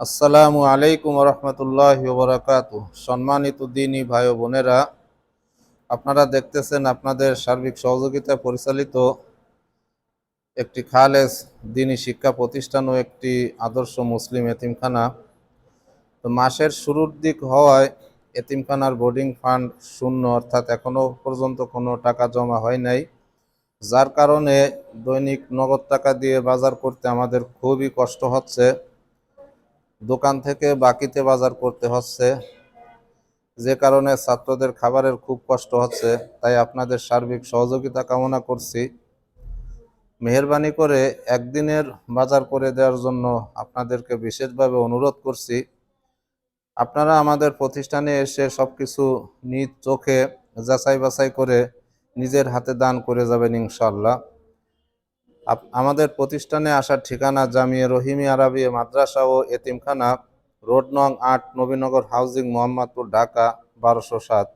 আসসালামু আলাইকুম রহমতুল্লাহ বরাকাত সম্মানিত দিনী ভাই ও বোনেরা, আপনারা দেখতেছেন আপনাদের সার্বিক সহযোগিতা পরিচালিত একটি খালেস দিনী শিক্ষা প্রতিষ্ঠান ও একটি আদর্শ মুসলিম এতিমখানা। তো মাসের শুরুর দিক হওয়ায় এতিমখানার বোর্ডিং ফান্ড শূন্য, অর্থাৎ এখনও পর্যন্ত কোনো টাকা জমা হয় নাই। যার কারণে দৈনিক নগদ টাকা দিয়ে বাজার করতে আমাদের খুবই কষ্ট হচ্ছে। দোকান থেকে বাকিতে বাজার করতে হচ্ছে। যে কারণে ছাত্রদের খাবারের খুব কষ্ট হচ্ছে, তাই আপনাদের সার্বিক সহযোগিতা কামনা করছি। মেহরবানি করে একদিনের বাজার করে দেওয়ার জন্য আপনাদেরকে বিশেষভাবে অনুরোধ করছি। আপনারা আমাদের প্রতিষ্ঠানে এসে সব কিছু নিজ চোখে যাচাই বাছাই করে নিজের হাতে দান করে যাবেন ইনশাল্লাহ আমাদের প্রতিষ্ঠানে আসার ঠিকানা জামিয়া রহিমি আরবি মাদ্রাসা ও এতিমখানা, রোড নং আট, নবীনগর হাউজিং, মোহাম্মদপুর, ঢাকা, বারোশো সাত।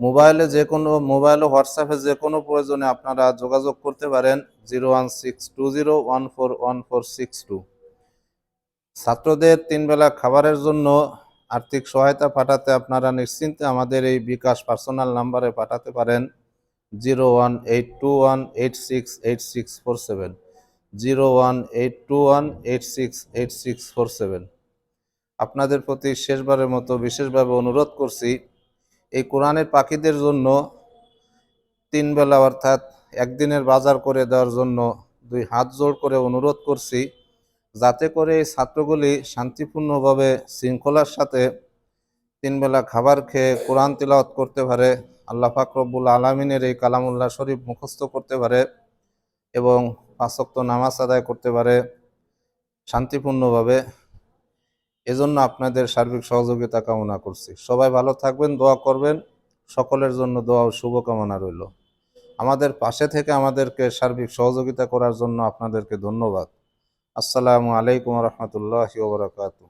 মোবাইলে যে কোনো, মোবাইল ও হোয়াটসঅ্যাপে যে কোনো প্রয়োজনে আপনারা যোগাযোগ করতে পারেন zero one six two zero one four one four six two. ছাত্রদের তিনবেলা খাবারের জন্য আর্থিক সহায়তা পাঠাতে আপনারা নিশ্চিন্তে আমাদের এই বিকাশ পার্সোনাল নাম্বারে পাঠাতে পারেন। Zero one eight two one eight six eight six four seven zero one eight two one eight six eight six four seven আপনাদের প্রতি শেষবারের মতো বিশেষভাবে অনুরোধ করছি, এই কোরআনের পাখিদের জন্য তিন বেলা অর্থাৎ একদিনের বাজার করে দেওয়ার জন্য দুই হাত জোড় করে অনুরোধ করছি, যাতে করে এই ছাত্রগুলি শান্তিপূর্ণভাবে শৃঙ্খলার সাথে তিন বেলা খাবার খেয়ে কোরআন তিলাওয়াত করতে পারে, আল্লাহ ফাকরবুল আলমিনের এই কালামুল্লাহ শরীফ মুখস্থ করতে পারে এবং পাঁচক্ত নামাজ আদায় করতে পারে শান্তিপূর্ণভাবে। এজন্য আপনাদের সার্বিক সহযোগিতা কামনা করছি। সবাই ভালো থাকবেন, দোয়া করবেন, সকলের জন্য দোয়া ও শুভকামনা রইল। আমাদের পাশে থেকে আমাদেরকে সার্বিক সহযোগিতা করার জন্য আপনাদেরকে ধন্যবাদ। আসসালামু আলাইকুম রহমতুল্লাহ ওবরাকাতু